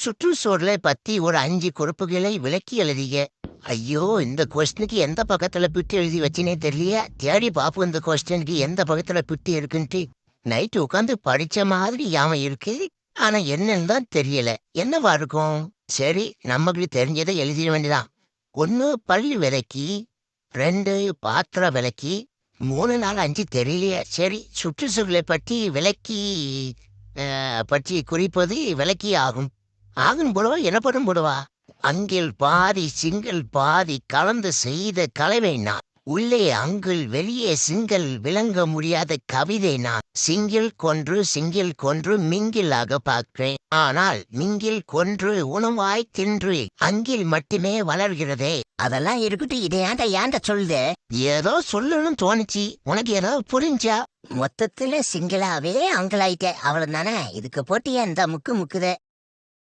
சுற்றுச்சூழலை பத்தி ஒரு அஞ்சு குறிப்புகளை விளக்கி எழுதிய. ஐயோ இந்த கொஸ்டினுக்கு எந்த பக்கத்துல பிட்டு எழுதி வச்சினே தெரியல தேடி பாப்பு இந்த கொஸ்டினுக்கு எந்த பக்கத்துல பிட்டு இருக்குன்ட்டு. நைட்டு உட்காந்து படிச்ச மாதிரி யாம இருக்கு. ஆனா என்னன்னு தான் தெரியல. என்னவா இருக்கும்? சரி நமக்கு தெரிஞ்சதை எழுதிட வேண்டியதான் ஒன்னு பள்ளி விலைக்கு ரெண்டு பாத்திர விலைக்கு மூணு நாள் அஞ்சு தெரியலையே. சரி சுற்றுச்சூழலை பற்றி விளக்கி பற்றி குறிப்பது விளக்கி ஆகும் ஆகும் போடுவா எனப்படும் போடுவா? அங்கில் பாதி சிங்கிள் பாதி கலந்து செய்த கலவை நான். உள்ளே அங்குள் வெளியே சிங்கிள் விளங்க முடியாத கவிதை நான். சிங்கிள் கொன்று சிங்கில் கொன்று மிங்கிலாக பார்க்கிறேன். ஆனால் மிங்கில் கொன்று உணவாய் தின்று அங்கில் மட்டுமே வளர்கிறதே. அதெல்லாம் இருக்கட்டும் இதை ஏன்டா ஏன்டா சொல்லுது? ஏதோ சொல்லணும்னு தோணுச்சு. உனக்கு ஏதோ புரிஞ்சா? மொத்தத்துல சிங்கிளாவே அங்கிளாயிட்டே அவ்வளவு தானே இதுக்கு போட்டு ஏன் இந்த முக்கு முக்குத.